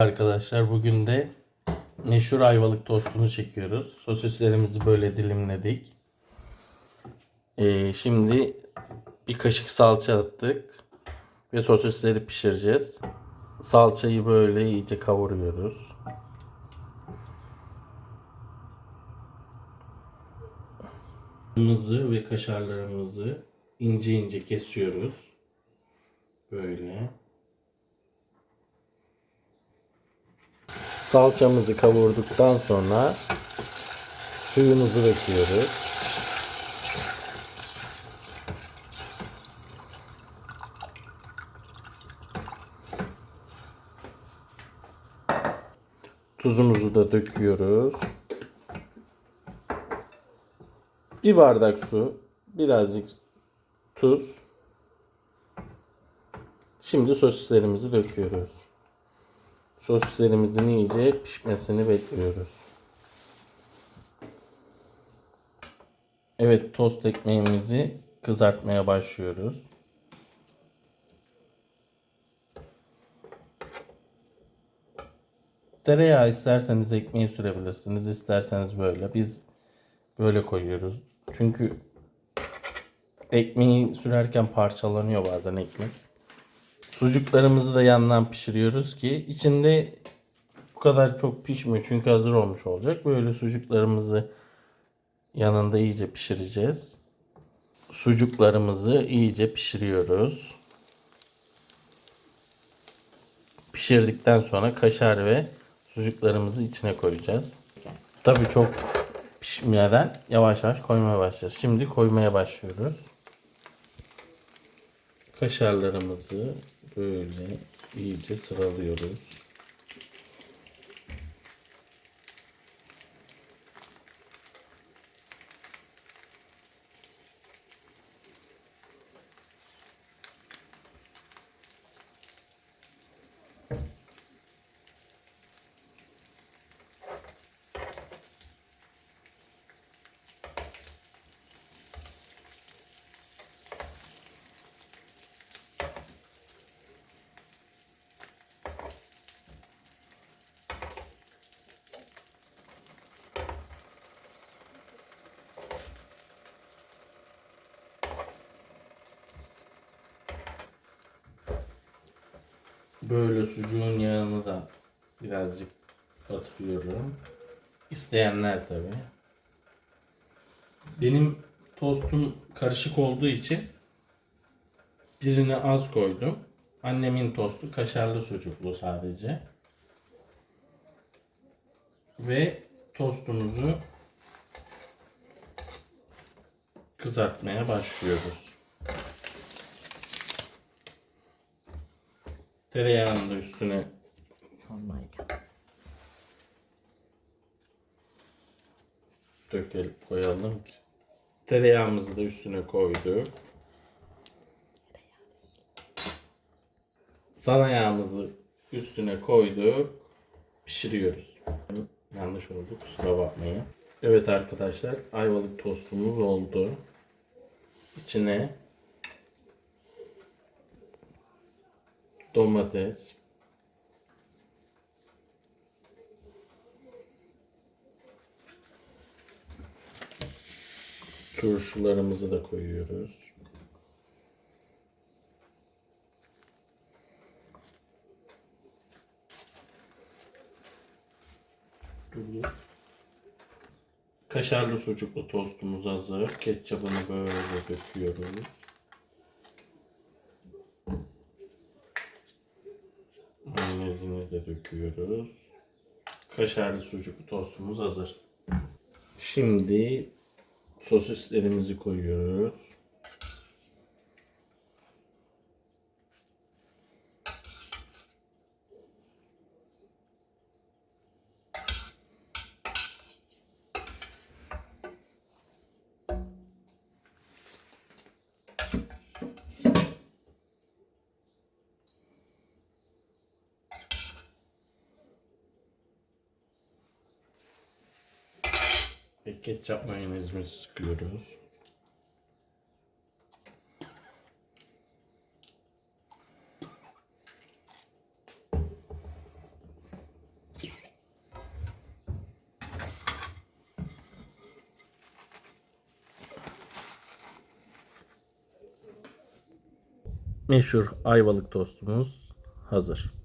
Arkadaşlar bugün de meşhur ayvalık tostunu çekiyoruz. Sosislerimizi böyle dilimledik. Ee, şimdi bir kaşık salça attık ve sosisleri pişireceğiz. Salçayı böyle iyice kavuruyoruz. Mızı ve kaşarlarımızı ince ince kesiyoruz. Böyle. Salçamızı kavurduktan sonra suyumuzu döküyoruz. Tuzumuzu da döküyoruz. Bir bardak su, birazcık tuz. Şimdi sosislerimizi döküyoruz. Sosislerimizin iyice pişmesini bekliyoruz. Evet tost ekmeğimizi kızartmaya başlıyoruz. Tereyağı isterseniz ekmeği sürebilirsiniz. isterseniz böyle. Biz böyle koyuyoruz. Çünkü ekmeği sürerken parçalanıyor bazen ekmek. Sucuklarımızı da yandan pişiriyoruz ki içinde bu kadar çok pişmiyor çünkü hazır olmuş olacak. Böyle sucuklarımızı yanında iyice pişireceğiz. Sucuklarımızı iyice pişiriyoruz. Pişirdikten sonra kaşar ve sucuklarımızı içine koyacağız. Tabii çok pişmeden yavaş yavaş koymaya başlayacağız. Şimdi koymaya başlıyoruz. Kaşarlarımızı böyle iyice sıralıyoruz. Böyle sucuğun yağını da birazcık batırıyorum. İsteyenler tabi. Benim tostum karışık olduğu için birini az koydum. Annemin tostu kaşarlı sucuklu sadece. Ve tostumuzu kızartmaya başlıyoruz. Tereyağını da üstüne dökelim koyalım. Tereyağımızı da üstüne koyduk. Sana yağımızı üstüne koyduk. Pişiriyoruz. Yanlış oldu kusura bakmayın. Evet arkadaşlar ayvalık tostumuz oldu. İçine domates, turşularımızı da koyuyoruz. Kaşarlı sucuklu tostumuz hazır. Ketçabını böyle döküyoruz. Mayonezini de döküyoruz. Kaşarlı sucuklu tostumuz hazır. Şimdi sosislerimizi koyuyoruz. Ve ketçap mayonezimizi sıkıyoruz. Meşhur ayvalık tostumuz hazır.